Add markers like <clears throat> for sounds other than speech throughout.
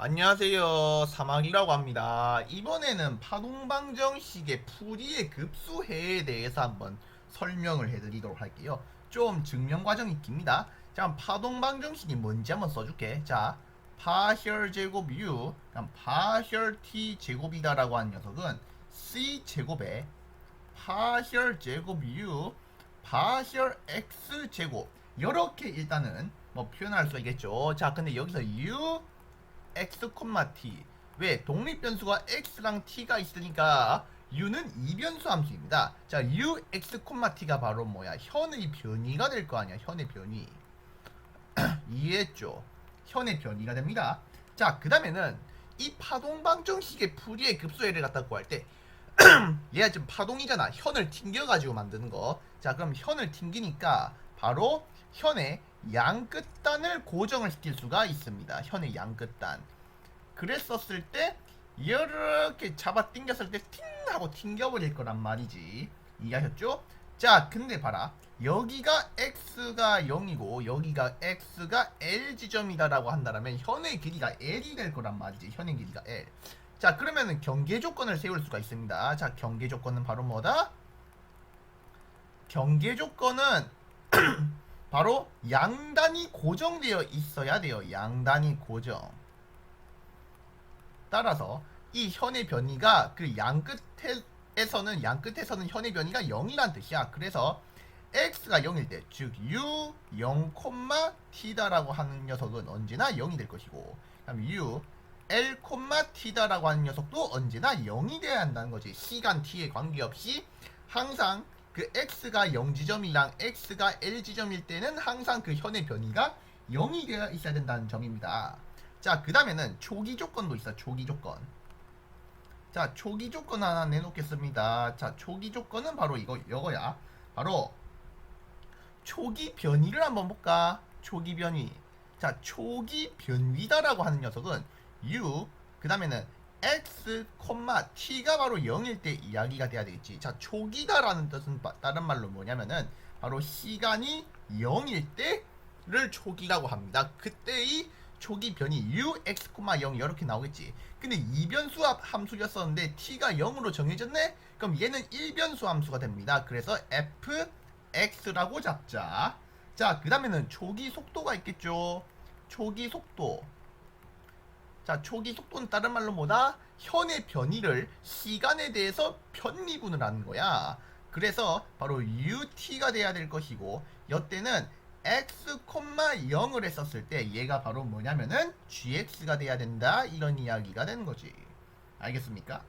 안녕하세요. 사막이라고 합니다. 이번에는 파동방정식의 풀이의 급수해에 대해서 한번 설명을 해드리도록 할게요. 좀 증명 과정이 깁니다. 자, 파동방정식이 뭔지 한번 써줄게. 자, 파셜 제곱 u, 그럼 파셜 t 제곱이다 라고 하는 녀석은 c 제곱에 파셜 제곱 u, 파셜 x 제곱 이렇게 일단은 뭐 표현할 수 있겠죠. 자, 근데 여기서 u x, t 왜 독립 변수가 x랑 t가 있으니까 u는 이변수 함수입니다. 자, u x, t가 바로 뭐야? 현의 변이가 될 거 아니야. 현의 변이. <clears throat> 이해했죠? 현의 변이가 됩니다. 자, 그 다음에는 이 파동 방정식의 풀이의 급소를 갖다 구할 때 <clears throat> 얘가 지금 파동이잖아. 현을 튕겨가지고 만드는 거. 자, 그럼 현을 튕기니까 바로 현의 양 끝단을 고정을 시킬 수가 있습니다. 현의 양 끝단. 그랬었을 때 이렇게 잡아 당겼을 때 팅 하고 튕겨버릴 거란 말이지. 이해하셨죠? 자, 근데 봐라. 여기가 x가 0이고 여기가 x가 l 지점이다라고 한다면 현의 길이가 l이 될 거란 말이지. 현의 길이가 l. 자, 그러면은 경계 조건을 세울 수가 있습니다. 자, 경계 조건은 바로 뭐다? 경계 조건은 <clears throat> <clears throat> 바로 양단이 고정되어 있어야 돼요. 양단이 고정. 따라서 이 현의 변이가 그 양 끝에서는 양 끝에서는 현의 변이가 0이란 뜻이야. 그래서 x가 0일 때, 즉 u 0, t다라고 하는 녀석은 언제나 0이 될 것이고, 그다음 u l, t다라고 하는 녀석도 언제나 0이 돼야 한다는 거지. 시간 t에 관계없이 항상 그 x가 0 지점이랑 x가 l 지점일 때는 항상 그 현의 변이가 0이 되어 있어야 된다는 점입니다. 자, 그 다음에는 초기 조건도 있어. 초기 조건. 자, 초기 조건 하나 내놓겠습니다. 자, 초기 조건은 바로 이거, 이거야. 바로 초기 변이를 한번 볼까? 초기 변이. 자, 초기 변위다라고 하는 녀석은 u, 그 다음에는 x, t가 바로 0일 때 이야기가 돼야 되겠지. 자, 초기다라는 뜻은 바- 다른 말로 뭐냐면은 바로 시간이 0일 때를 초기라고 합니다. 그때의 초기 변이 u, x, 0 이렇게 나오겠지. 근데 이변수 합- 함수였었는데 t가 0으로 정해졌네? 그럼 얘는 1변수 함수가 됩니다. 그래서 f, x라고 잡자. 자, 그 다음에는 초기 속도가 있겠죠. 초기 속도. 자, 초기 속도는 다른 말로 뭐다? 현의 변이를 시간에 대해서 편미분을 하는 거야. 그래서 바로 ut가 돼야 될 것이고, 여때는 x, 0을 했었을 때 얘가 바로 뭐냐면은 gx가 돼야 된다. 이런 이야기가 되는 거지. 알겠습니까?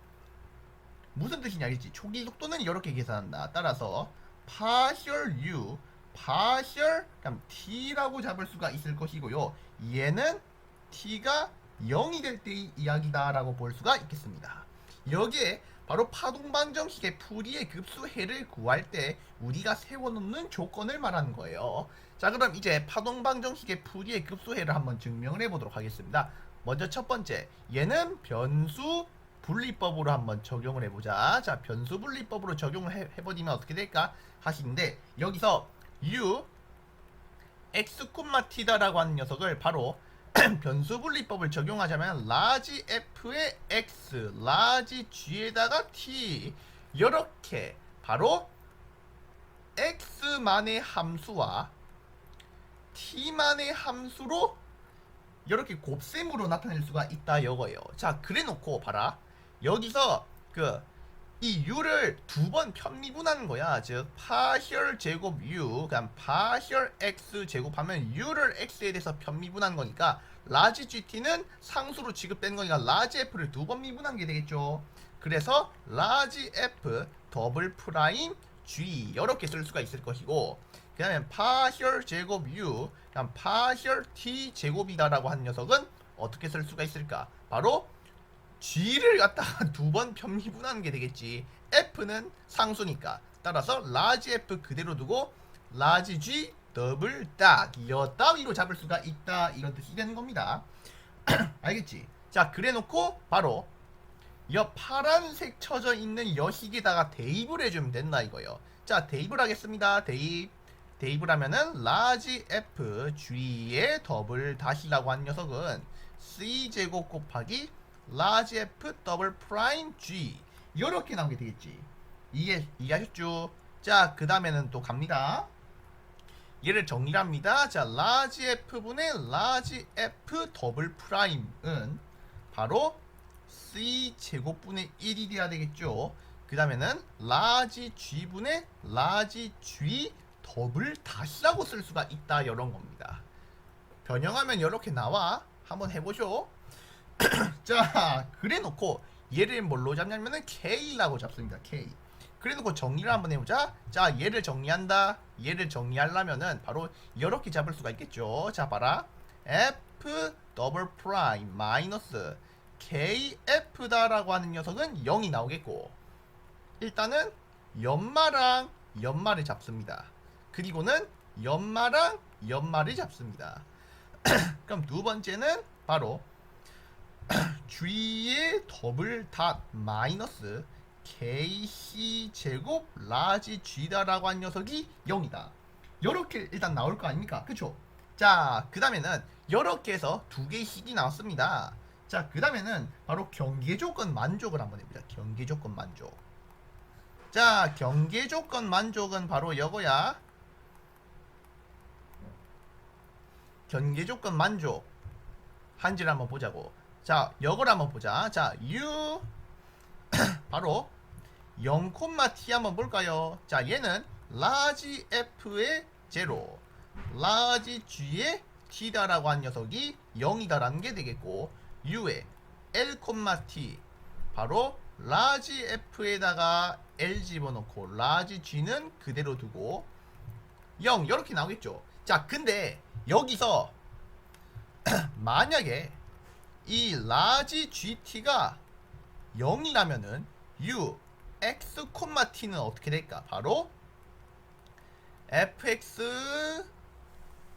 무슨 뜻이냐 알겠지? 초기 속도는 이렇게 계산한다. 따라서 partial u, partial t라고 잡을 수가 있을 것이고요. 얘는 t가 0이 될 때의 이야기다라고 볼 수가 있겠습니다. 여기에 바로 파동방정식의 풀이의 급수해를 구할 때 우리가 세워놓는 조건을 말하는 거예요. 자 그럼 이제 파동방정식의 풀이의 급수해를 한번 증명을 해보도록 하겠습니다. 먼저 첫 번째 얘는 변수 분리법으로 한번 적용을 해보자. 자 변수 분리법으로 적용을 해, 해버리면 어떻게 될까 하시는데 여기서 u x, t다라고 하는 녀석을 바로 <clears throat> 변수 분리법을 적용하자면 라지 f의 x, 라지 g에다가 t 이렇게 바로 x만의 함수와 t만의 함수로 이렇게 곱셈으로 나타낼 수가 있다 이거예요. 자, 그래놓고 봐라. 여기서 그 이 u를 두 번 편미분하는 거야. 즉 파셜 제곱 u, 그냥 파셜 x 제곱하면 u를 x에 대해서 편미분한 거니까 라지 gt는 상수로 지급된 거니까 라지 f를 두 번 미분한 게 되겠죠. 그래서 라지 f 더블 프라임 g 이렇게 쓸 수가 있을 것이고 그 다음에 파셜 제곱 u, 그냥 파셜 t 제곱이다라고 하는 녀석은 어떻게 쓸 수가 있을까? 바로 g를 갖다가 <laughs> 두 번 편미분하는 게 되겠지. f는 상수니까. 따라서 라지 f 그대로 두고 라지 g 더블 딱 여따위로 잡을 수가 있다 이런 뜻이 되는 겁니다. <clears throat> 알겠지? 자 그래놓고 바로 여 파란색 쳐져 있는 여식에다가 대입을 해주면 된다 이거요. 자 대입을 하겠습니다. 대입 대입을 하면은 라지 f g의 더블 다시라고 한 녀석은 C 제곱 곱하기 라지 F 더블 프라임 G 이렇게 나오게 되겠지. 이해 이해하셨죠? 자, 그 다음에는 또 갑니다. 얘를 정리합니다. 자, 라지 F 분의 라지 F 더블 프라임은 바로 C 제곱분의 1이 돼야 되겠죠. 그 다음에는 라지 G 분의 라지 G 더블 다시라고 쓸 수가 있다 이런 겁니다. 변형하면 이렇게 나와. 한번 해보쇼. <coughs> 자, 그래놓고 얘를 뭘로 잡냐면은 K라고 잡습니다. K. 그래놓고 정리를 한번 해보자. 자, 얘를 정리한다. 얘를 정리하려면은 바로 이렇게 잡을 수가 있겠죠. 자, 봐라. F 더블 프라임 마이너스 KF다라고 하는 녀석은 0이 나오겠고 일단은 연마랑 연마를 잡습니다. 그리고는 연마랑 연마를 잡습니다. <coughs> 그럼 두 번째는 바로 <coughs> G의 더블 닷 마이너스 KC 제곱 라지 G다라고 한 녀석이 0이다. 요렇게 일단 나올 거 아닙니까? 그쵸? 자, 그 다음에는 이렇게 해서 두 개의 식이 나왔습니다. 자, 그 다음에는 바로 경계 조건 만족을 한번 해보자. 경계 조건 만족. 자, 경계 조건 만족은 바로 이거야. 경계 조건 만족. 한지를 한번 보자고. 자, 이걸 한번 보자. 자, U <clears throat> 바로 0,t 한번 볼까요? 자, 얘는 라지 f의 제로, 라지 g의 t다라고 한 녀석이 0이다라는 게 되겠고, u의 l,t 바로 라지 f에다가 l 집어넣고 라지 g는 그대로 두고 0 이렇게 나오겠죠. 자, 근데 여기서 <clears throat> 만약에 이 라지 GT가 0이라면은 U X, T는 어떻게 될까? 바로 FX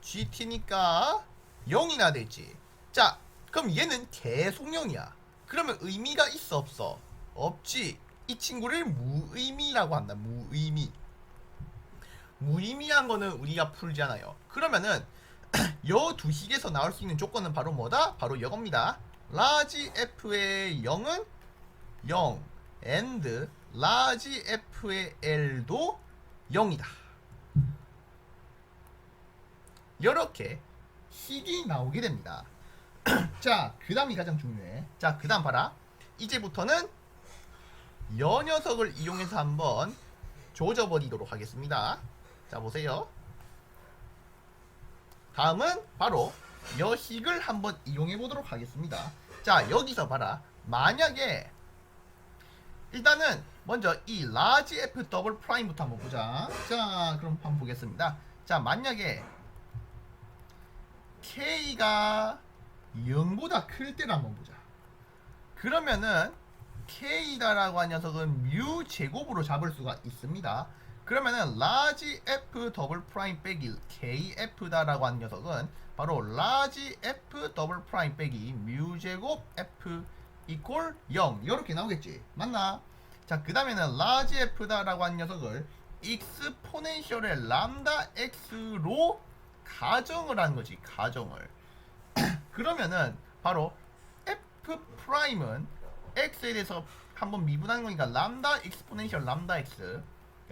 GT니까 0이나 되지. 자, 그럼 얘는 계속 0이야. 그러면 의미가 있어 없어? 없지. 이 친구를 무의미라고 한다. 무의미. 무의미한 거는 우리가 풀잖아요. 그러면은 요두 식에서 나올 수 있는 조건은 바로 뭐다? 바로 이겁니다. 라지 f의 0은 0 and 라지 f의 l도 0이다. 이렇게 식이 나오게 됩니다. <coughs> 자, 그 다음이 가장 중요해. 자, 그 다음 봐라. 이제부터는 여 녀석을 이용해서 한번 조져버리도록 하겠습니다. 자, 보세요. 다음은 바로 여식을 한번 이용해 보도록 하겠습니다. 자, 여기서 봐라. 만약에 일단은 먼저 이 라지 F 더블 프라임부터 한번 보자. 자, 그럼 한번 보겠습니다. 자, 만약에 K가 0보다 클 때를 한번 보자. 그러면은 K다라고 한 녀석은 뮤 제곱으로 잡을 수가 있습니다. 그러면은 라지 F 더블 프라임 빼기 KF다라고 한 녀석은 바로 라지 F 더블 프라임 빼기 뮤 제곱 F 이퀄 0 이렇게 나오겠지. 맞나? 자 그 다음에는 라지 F다라고 한 녀석을 익스포넨셜의 람다 X로 가정을 하는 거지 가정을. <clears throat> 그러면은 바로 F 프라임은 X에 대해서 한번 미분하는 거니까 람다 익스포넨셜 람다 X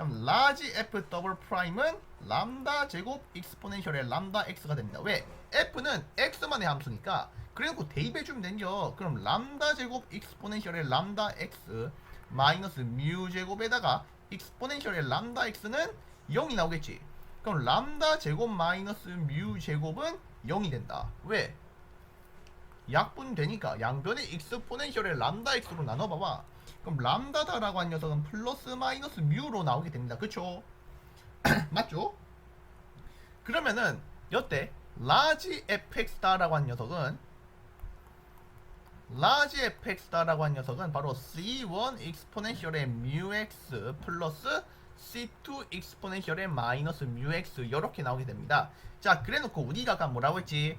그럼 라지 F 더블 프라임은 람다 제곱 익스포넨셜의 람다 X가 됩니다. 왜? F는 X만의 함수니까 그래놓고 대입해주면 되죠. 그럼 람다 제곱 익스포넨셜의 람다 X 마이너스 뮤 제곱에다가 익스포넨셜의 람다 X는 0이 나오겠지. 그럼 람다 제곱 마이너스 뮤 제곱은 0이 된다. 왜? 약분 되니까 양변의 익스포넨셜의 람다 x로 나눠봐봐. 그럼 람다다라고 한 녀석은 플러스 마이너스 뮤로 나오게 됩니다. 그쵸? <clears throat> 맞죠? 그러면은 여태 라지 fx다라고 한 녀석은 라지 fx다라고 한 녀석은 바로 c1 익스포넨셜의 뮤x 플러스 c2 익스포넨셜의 마이너스 뮤x 이렇게 나오게 됩니다. 자, 그래놓고 우리가 아까 뭐라고 했지?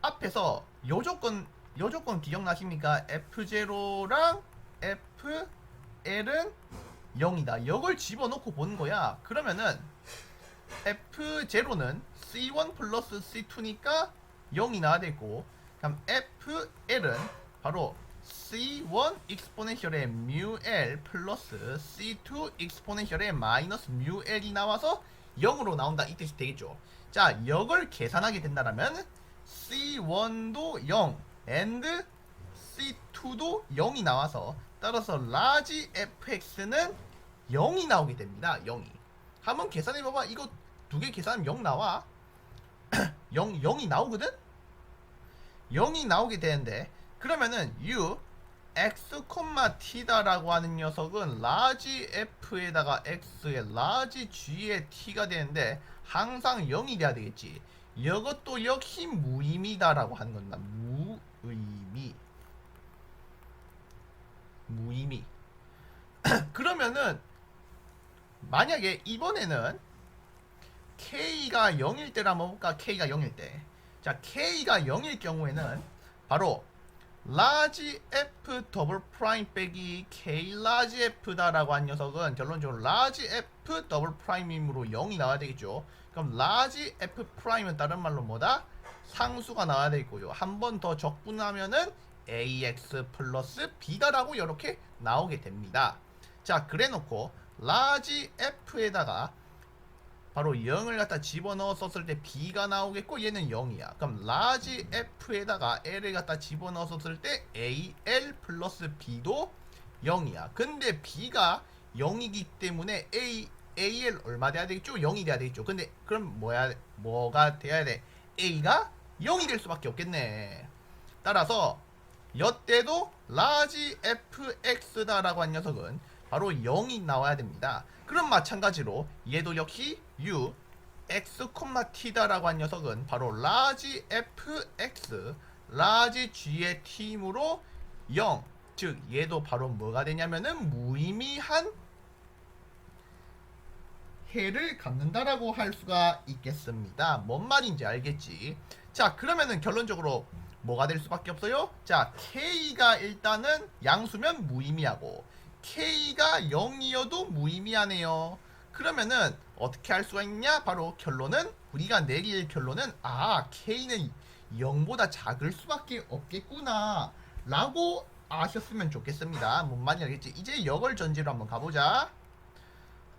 앞에서 요 조건 요 조건 기억나십니까? F0랑 FL은 0이다. 이걸 집어넣고 보는 거야. 그러면은 F0는 C1 플러스 C2니까 0이 나야 되고 그럼 FL은 바로 C1 익스포넨셜의 뮤L 플러스 C2 익스포넨셜의 마이너스 뮤L이 나와서 0으로 나온다 이 뜻이 되겠죠. 자, 이걸 계산하게 된다면 C1도 0 and C2도 0이 나와서 따라서 라지 fx는 0이 나오게 됩니다. 0이. 한번 계산해 봐봐. 이거 두 개 계산하면 0 나와. <clears throat> 0 0이 나오거든? 0이 나오게 되는데 그러면은 u x, t다라고 하는 녀석은 라지 f에다가 x에 라지 g에 t가 되는데 항상 0이 돼야 되겠지. 이것도 역시 무의미다라고 하는 겁니다. 무의미. 무의미. <clears throat> 그러면은 만약에 이번에는 k가 0일 때를 한번 볼까? k가 0일 때. 자, k가 0일 경우에는 바로 라지 f 더블 프라임 빼기 k 라지 f다라고 한 녀석은 결론적으로 라지 f 더블 프라임이므로 0이 나와야 되겠죠. 그럼 라지 f 프라임은 다른 말로 뭐다? 상수가 나와야 되겠고요. 한 번 더 적분하면은 ax 플러스 b다라고 이렇게 나오게 됩니다. 자, 그래놓고 라지 f에다가 바로 0을 갖다 집어넣어 썼을 때 b가 나오겠고 얘는 0이야. 그럼 라지 f에다가 l을 갖다 집어넣어 썼을 때 al 플러스 b도 0이야. 근데 b가 0이기 때문에 a al 얼마 돼야 되겠죠? 0이 돼야 되겠죠. 근데 그럼 뭐야 뭐가 돼야 돼? a가 0이 될 수밖에 없겠네. 따라서 여때도 라지 fx다라고 한 녀석은 바로 0이 나와야 됩니다. 그럼 마찬가지로 얘도 역시 u x, t다라고 한 녀석은 바로 라지 fx 라지 g의 t이므로 0. 즉 얘도 바로 뭐가 되냐면은 무의미한 해를 갖는다라고 할 수가 있겠습니다. 뭔 말인지 알겠지? 자, 그러면은 결론적으로 뭐가 될 수밖에 없어요? 자, K가 일단은 양수면 무의미하고 K가 0이어도 무의미하네요. 그러면은 어떻게 할 수가 있냐? 바로 결론은 우리가 내릴 결론은 아, K는 0보다 작을 수밖에 없겠구나. 라고 아셨으면 좋겠습니다. 뭔 말인지 알겠지? 이제 역을 전제로 한번 가보자.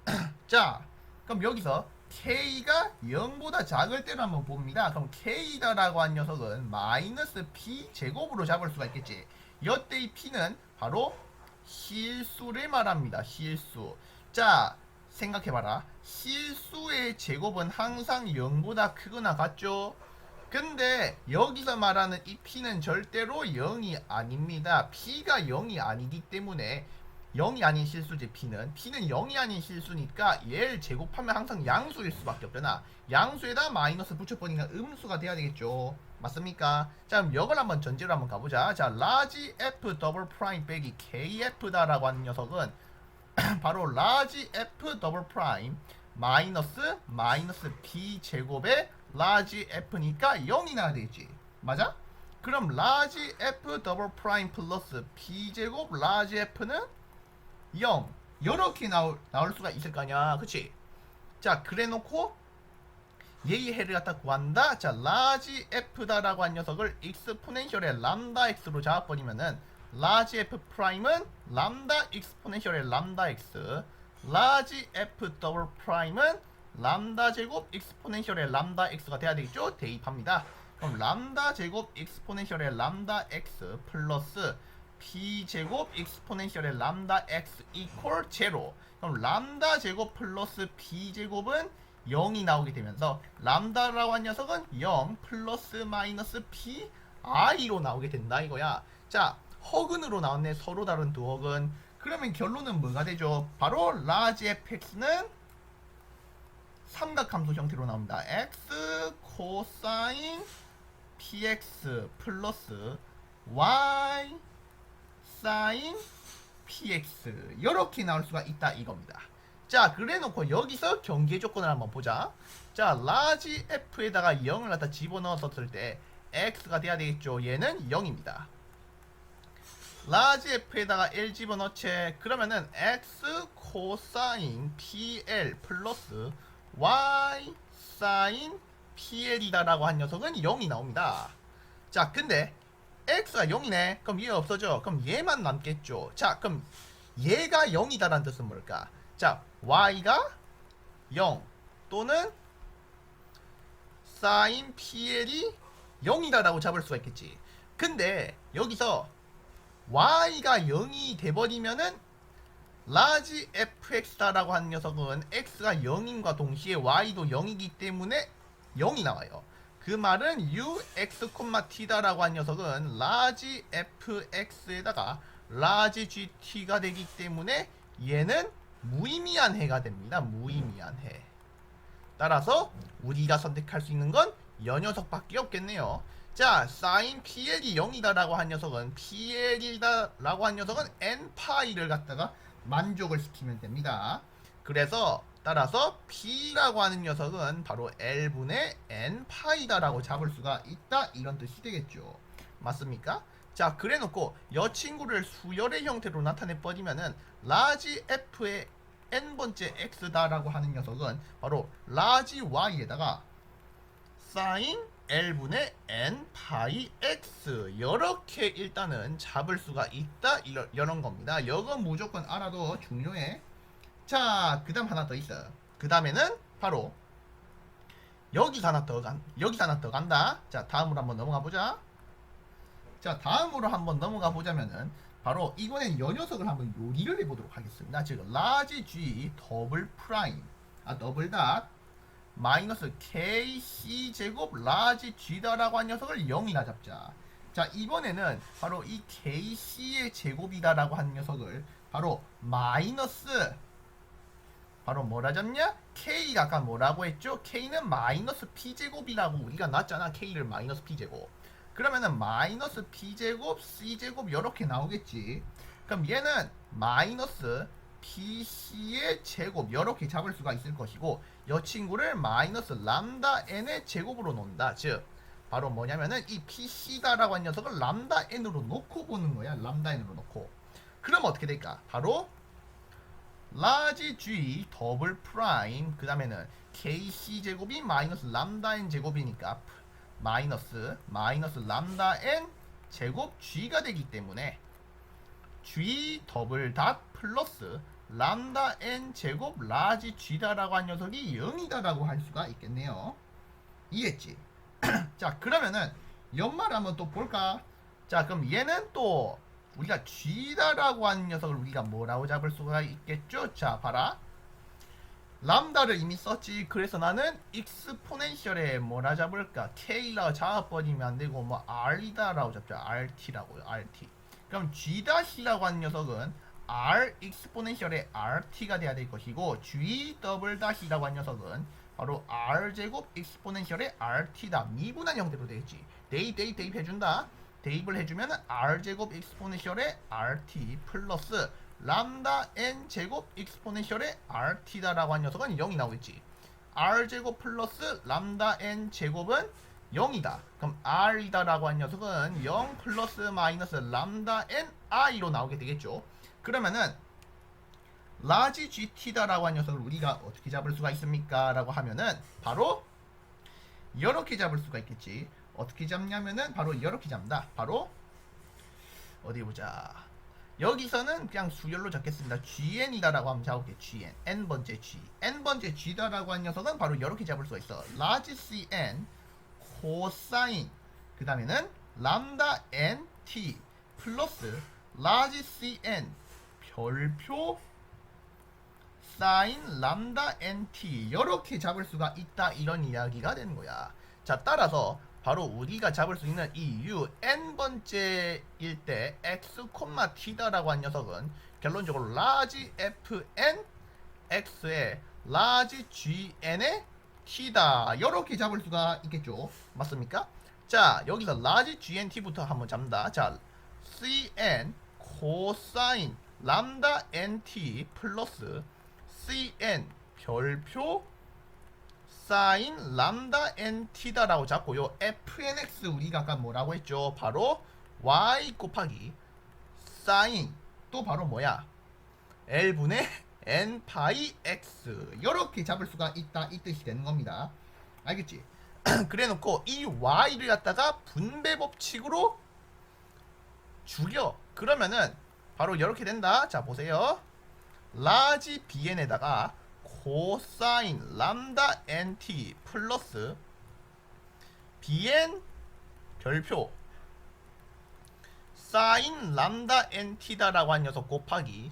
<clears throat> 자, 그럼 여기서 K가 0보다 작을 때를 한번 봅니다. 그럼 K다라고 한 녀석은 마이너스 P 제곱으로 잡을 수가 있겠지. 여때 이 P는 바로 실수를 말합니다. 실수. 자, 생각해봐라. 실수의 제곱은 항상 0보다 크거나 같죠? 근데 여기서 말하는 이 P는 절대로 0이 아닙니다. P가 0이 아니기 때문에 0이 아닌 실수지 P는. P는 0이 아닌 실수니까 얘를 제곱하면 항상 양수일 수밖에 없잖아. 양수에다 마이너스 붙여버리니까 음수가 돼야 되겠죠. 맞습니까? 자 그럼 역을 한번 전제로 한번 가보자. 자 라지 F 더블 프라임 빼기 KF다 라고 하는 녀석은 <clears throat> 바로 라지 F 더블 프라임 마이너스 마이너스 B 제곱에 라지 F니까 0이 나야 되겠지. 맞아? 그럼 라지 F 더블 프라임 플러스 B 제곱 라지 F는 0 이렇게 나올, 나올 수가 있을 거냐. 그치? 자 그래 놓고 얘의 해를 갖다 구한다. 자 라지 f다 라고 한 녀석을 익스포넨셜의 람다 x로 잡아버리면은 라지 f 프라임은 람다 익스포넨셜의 람다 x. 라지 f 더블 프라임은 람다 제곱 익스포넨셜의 람다 x가 돼야 되겠죠? 대입합니다. 그럼 람다 제곱 익스포넨셜의 람다 x 플러스 p 제곱 익스포넨셜의 람다 x 이퀄 제로. 그럼 람다 제곱 플러스 b 제곱은 0이 나오게 되면서 람다라고 한 녀석은 0 플러스 마이너스 p i로 나오게 된다 이거야. 자 허근으로 나왔네. 서로 다른 두 허근. 그러면 결론은 뭐가 되죠? 바로 라지 fx는 삼각함수 형태로 나옵니다. X 코사인 px 플러스 y 사인 px 이렇게 나올 수가 있다 이겁니다. 자 그래놓고 여기서 경계 조건을 한번 보자. 자 라지 f에다가 0을 갖다 집어넣었을 때 x가 돼야 되겠죠. 얘는 0입니다. 라지 f에다가 1 집어넣지 그러면은 x 코사인 pl 플러스 y 사인 pl이다라고 한 녀석은 0이 나옵니다. 자, 근데 x가 0이네. 그럼 얘 없어져. 그럼 얘만 남겠죠. 자, 그럼 얘가 0이다라는 뜻은 뭘까? 자, y가 0 또는 sin PL이 0이다라고 잡을 수가 있겠지. 근데 여기서 y가 0이 돼버리면은 라지 fx다라고 하는 녀석은 x가 0인과 동시에 y도 0이기 때문에 0이 나와요. 그 말은 ux, t다라고 한 녀석은 라지 fx에다가 라지 gt가 되기 때문에 얘는 무의미한 해가 됩니다. 무의미한 해. 따라서 우리가 선택할 수 있는 건 여 녀석밖에 없겠네요. 자, sin PL이 0이다라고 한 녀석은 PL이다라고 한 녀석은 n파이를 갖다가 만족을 시키면 됩니다. 그래서 따라서 P라고 하는 녀석은 바로 L분의 n파이다라고 잡을 수가 있다 이런 뜻이 되겠죠. 맞습니까? 자, 그래놓고 여 친구를 수열의 형태로 나타내 버리면은 라지 F의 n번째 x다라고 하는 녀석은 바로 라지 y에다가 sin L분의 n 파이 x 이렇게 일단은 잡을 수가 있다 이러, 이런 겁니다. 이거 무조건 알아도 중요해. 자, 그 다음 하나 더 있어. 그 다음에는 바로 여기서 하나 더 간, 여기서 하나 더 간다. 자, 다음으로 한번 넘어가 보자. 자, 다음으로 한번 넘어가 보자면은 바로 이번엔 요 녀석을 한번 요리를 해보도록 하겠습니다. 지금 라지 G 더블 프라임, 아 더블 닷 마이너스 KC 제곱 라지 G다라고 한 녀석을 0이나 잡자. 자, 이번에는 바로 이 KC의 제곱이다라고 한 녀석을 바로 마이너스 바로 뭐라 잡냐? K가 아까 뭐라고 했죠? K는 마이너스 P제곱이라고 우리가 놨잖아. K를 마이너스 P제곱. 그러면은 마이너스 P제곱, C제곱 이렇게 나오겠지. 그럼 얘는 마이너스 PC의 제곱 이렇게 잡을 수가 있을 것이고 이 친구를 마이너스 람다 n의 제곱으로 놓는다. 즉 바로 뭐냐면은 이 PC다라고 한 녀석을 람다 n으로 놓고 보는 거야. 람다 n으로 놓고. 그럼 어떻게 될까? 바로 라지 G 더블 프라임 그 다음에는 KC 제곱이 마이너스 람다 n 제곱이니까 마이너스 마이너스 람다 n 제곱 G가 되기 때문에 G 더블 닷 플러스 람다 n 제곱 라지 G다라고 한 녀석이 0이다라고 할 수가 있겠네요. 이해했지? <clears throat> 자 그러면은 연말 한번 또 볼까? 자 그럼 얘는 또 우리가 G다라고 하는 녀석을 우리가 뭐라고 잡을 수가 있겠죠? 자 봐라. 람다를 이미 썼지. 그래서 나는 익스포넨셜에 뭐라 잡을까? K라 잡아버리면 안 되고 뭐 R이다라고 잡자 RT라고요 RT 그럼 G-라고 하는 녀석은 R 익스포넨셜의 RT가 돼야 될 것이고 G 더블 닷이라고 하는 녀석은 바로 R 제곱 익스포넨셜의 RT다. 미분한 형태로 되겠지. 대입 대입 대입 해준다 대입을 해주면 R 제곱 익스포넨셜의 RT 플러스 람다 n 제곱 익스포넨셜의 RT다라고 한 녀석은 0이 나오겠지 R 제곱 플러스 람다 n 제곱은 0이다. 그럼 R이다라고 한 녀석은 0 플러스 마이너스 람다 n i로 나오게 되겠죠. 그러면은 라지 GT다라고 한 녀석을 우리가 어떻게 잡을 수가 있습니까? 라고 하면은 바로 이렇게 잡을 수가 있겠지. 어떻게 잡냐면은 바로 이렇게 잡는다. 바로 어디 보자. 여기서는 그냥 수열로 잡겠습니다. GN이다라고 하면 잡을게. GN. N번째 G. N번째 G다라고 한 녀석은 바로 이렇게 잡을 수가 있어. 라지 CN 코사인 그 다음에는 람다 NT 플러스 라지 CN 별표 사인 람다 NT 이렇게 잡을 수가 있다 이런 이야기가 되는 거야. 자 따라서 바로 우리가 잡을 수 있는 이 U n번째일 때 x, t다라고 한 녀석은 결론적으로 라지 fn x의 라지 gn의 t다. 이렇게 잡을 수가 있겠죠. 맞습니까? 자 여기서 라지 gnt부터 한번 잡는다. 자 cn 코사인 람다 nt 플러스 cn 별표 사인 람다 nt다라고 잡고 요 fnx 우리가 아까 뭐라고 했죠? 바로 y 곱하기 사인 또 바로 뭐야? l분의 n 파이 x 이렇게 잡을 수가 있다 이 뜻이 되는 겁니다. 알겠지? <clears throat> 그래놓고 이 y를 갖다가 분배 법칙으로 죽여. 그러면은 바로 이렇게 된다. 자 보세요. 라지 bn에다가 코사인 람다 nt 플러스 bn 별표 사인 람다 nt다라고 한 녀석 곱하기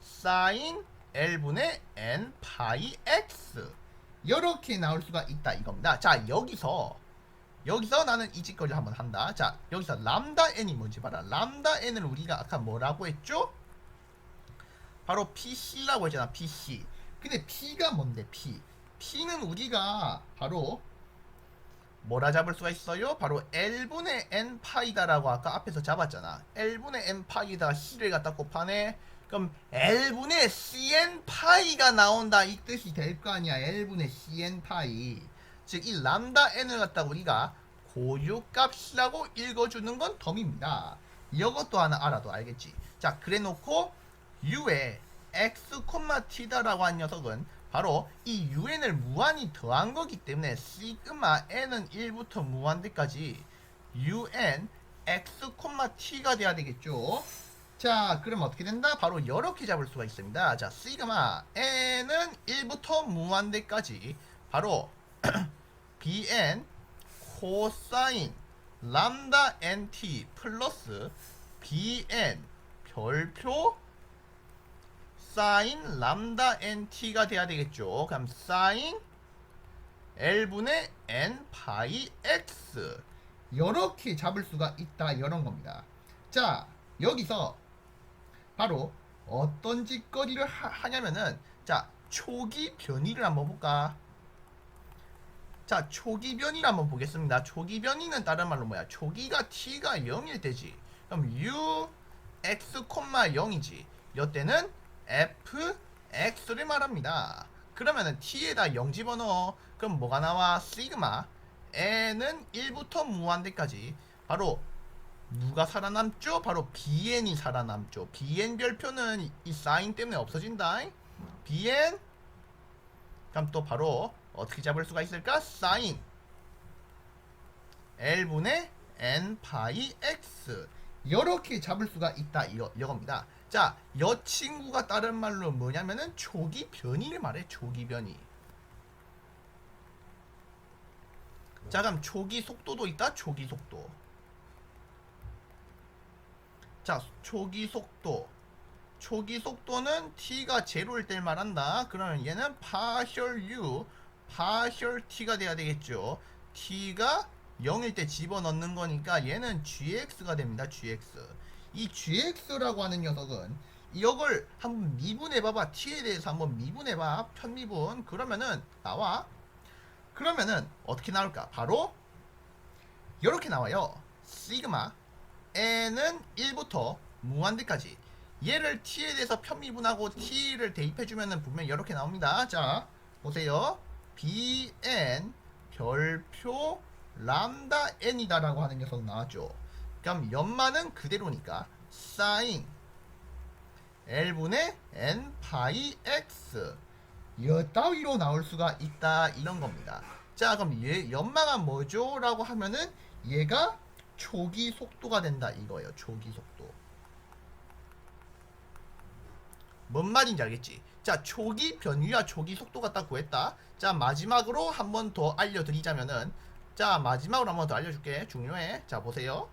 사인 l분의 n 파이 x 이렇게 나올 수가 있다 이겁니다. 자 여기서 여기서 나는 이 짓거리를 한번 한다. 자 여기서 람다 n이 뭔지 봐라. 람다 n을 우리가 아까 뭐라고 했죠? 바로 PC라고 했잖아. PC. 근데 P가 뭔데? P. P는 우리가 바로 뭐라 잡을 수가 있어요? 바로 L분의 N 파이다라고 아까 앞에서 잡았잖아. L분의 N 파이다 C를 갖다 곱하네. 그럼 L분의 CN 파이가 나온다 이 뜻이 될 거 아니야. L분의 CN 파이. 즉 이 람다 N을 갖다 우리가 고유값이라고 읽어주는 건 덤입니다. 이것도 하나 알아도 알겠지. 자, 그래놓고 U에 x, t다라고 한 녀석은 바로 이 un을 무한히 더한 거기 때문에 시그마 n은 1부터 무한대까지 un x, t가 돼야 되겠죠. 자, 그럼 어떻게 된다? 바로 이렇게 잡을 수가 있습니다. 자, 시그마 n은 1부터 무한대까지 바로 <clears throat> bn 코사인 람다 nt 플러스 bn 별표 사인 람다 nt가 돼야 되겠죠. 그럼 사인 l분의 n 파이 x 이렇게 잡을 수가 있다 이런 겁니다. 자 여기서 바로 어떤 짓거리를 하, 냐면은자 초기 변이를 한번 볼까? 자 초기 변이를 한번 보겠습니다. 초기 변이는 다른 말로 뭐야? 초기가 t가 0일 때지. 그럼 u x, 0이지. 이때는 f x를 말합니다. 그러면은 t에다 0 집어넣어. 그럼 뭐가 나와? 시그마 n은 1부터 무한대까지 바로 누가 살아남죠? 바로 bn이 살아남죠. bn 별표는 이 사인 때문에 없어진다. bn 그럼 또 바로 어떻게 잡을 수가 있을까? 사인 l분의 n 파이 x 이렇게 잡을 수가 있다 이거, 이겁니다. 자, 여 친구가 다른 말로 뭐냐면은 초기 변이를 말해. 초기 변이. 자, 그럼 초기 속도도 있다. 초기 속도. 자, 초기 속도. 초기 속도는 t가 제로일 때 말한다. 그러면 얘는 partial u, partial t가 돼야 되겠죠. t가 0일 때 집어넣는 거니까 얘는 gx가 됩니다. gx. 이 gx라고 하는 녀석은 이걸 한번 미분해봐봐. t에 대해서 한번 미분해봐. 편미분. 그러면은 나와. 그러면은 어떻게 나올까? 바로 이렇게 나와요. 시그마 n은 1부터 무한대까지 얘를 t에 대해서 편미분하고 t를 대입해주면은 분명 이렇게 나옵니다. 자 보세요. bn 별표 람다 n이다라고 하는 녀석 나왔죠. 그럼 연마는 그대로니까 사인 l분의 n 파이 x 여 따위로 나올 수가 있다 이런 겁니다. 자 그럼 얘 연마가 뭐죠? 라고 하면은 얘가 초기 속도가 된다 이거예요. 초기 속도. 뭔 말인지 알겠지? 자 초기 변위와 초기 속도가 딱 구했다. 자 마지막으로 한 번 더 알려드리자면은 자 마지막으로 한 번 더 알려줄게 중요해 자 보세요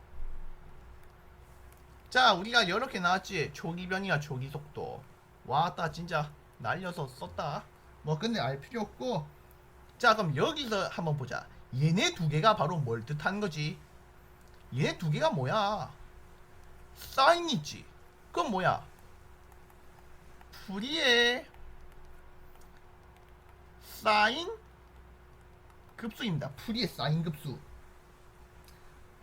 자 우리가 이렇게 나왔지. 초기 변이와 초기 속도. 왔다 진짜. 날려서 썼다. 뭐 근데 알 필요 없고. 자 그럼 여기서 한번 보자. 얘네 두 개가 바로 뭘 뜻하는 거지? 얘네 두 개가 뭐야? 사인 있지? 그건 뭐야? 풀이의 사인 급수입니다. 풀이의 사인 급수.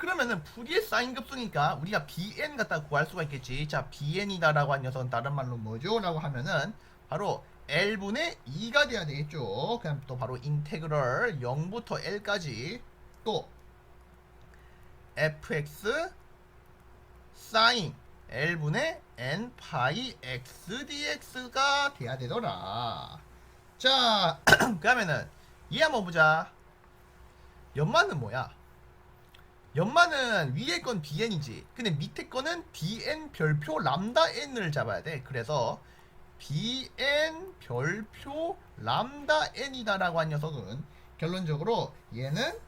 그러면은 풀이의 사인 급수니까 우리가 bn 갖다 구할 수가 있겠지. 자, bn이다라고 한 녀석은 다른 말로 뭐죠? 라고 하면은 바로 l분의 2가 돼야 되겠죠. 그럼 또 바로 인테그럴 0부터 l까지 또 fx 사인 l분의 n 파이 x dx가 돼야 되더라. 자, <clears throat> 그러면은 얘 한번 보자. 연마는 뭐야? 연마는 위에 건 bn이지. 근데 밑에 거는 bn 별표 람다 n을 잡아야 돼. 그래서 bn 별표 람다 n이다라고 한 녀석은 결론적으로 얘는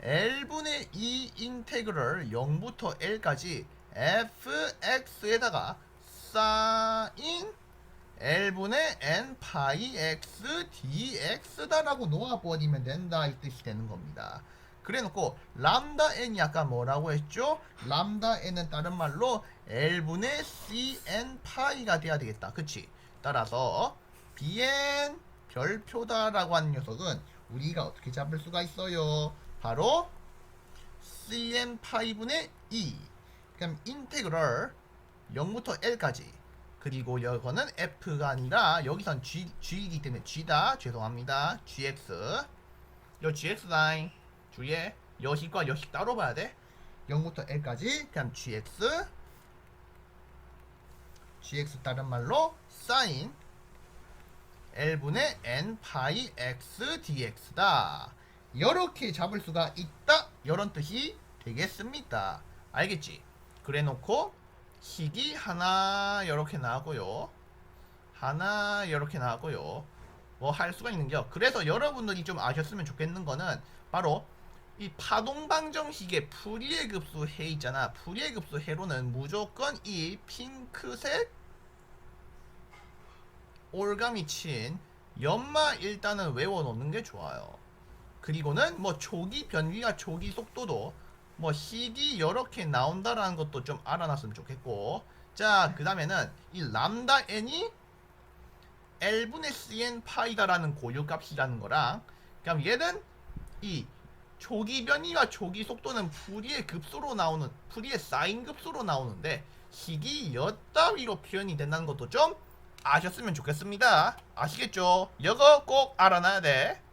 L분의 2 인테그럴 0부터 L까지 fx에다가 사인 L분의 n 파이 x dx다라고 놓아버리면 된다 이 뜻이 되는 겁니다. 그래놓고 람다 n이 아까 뭐라고 했죠? 람다 n은 다른 말로 L분의 cn 파이가 돼야 되겠다. 그치? 따라서 bn 별표다라고 하는 녀석은 우리가 어떻게 잡을 수가 있어요? 바로 cn 파이분의 2 그럼 인테그럴 0부터 l까지 그리고 이거는 f가 아니라 여기선 g, g이기 때문에 g다 죄송합니다 gx 요 gx 라인 주위에 여식과 여식 따로 봐야 돼. 0부터 l까지. 그럼 gx gx 다른 말로 sin l분의 n 파이 x dx다. 이렇게 잡을 수가 있다. 이런 뜻이 되겠습니다. 알겠지? 그래 놓고 식이 하나 이렇게 나오고요. 하나 이렇게 나오고요. 뭐 할 수가 있는 겨 그래서 여러분들이 좀 아셨으면 좋겠는 거는 바로 이 파동방정식의 풀이의 급수 해 있잖아. 풀이의 급수 해로는 무조건 이 핑크색 올감이 친 연마 일단은 외워놓는 게 좋아요. 그리고는 뭐 조기 변위와 조기 속도도 뭐 식이 이렇게 나온다라는 것도 좀 알아놨으면 좋겠고. 자 그 다음에는 이 람다 n이 L분의 cn 파이다라는 고유값이라는 거랑 그럼 얘는 이 조기 변이와 조기 속도는 풀이의 급수로 나오는 풀이의 사인 급수로 나오는데 식이 여따위로 표현이 된다는 것도 좀 아셨으면 좋겠습니다 아시겠죠? 이거 꼭 알아놔야 돼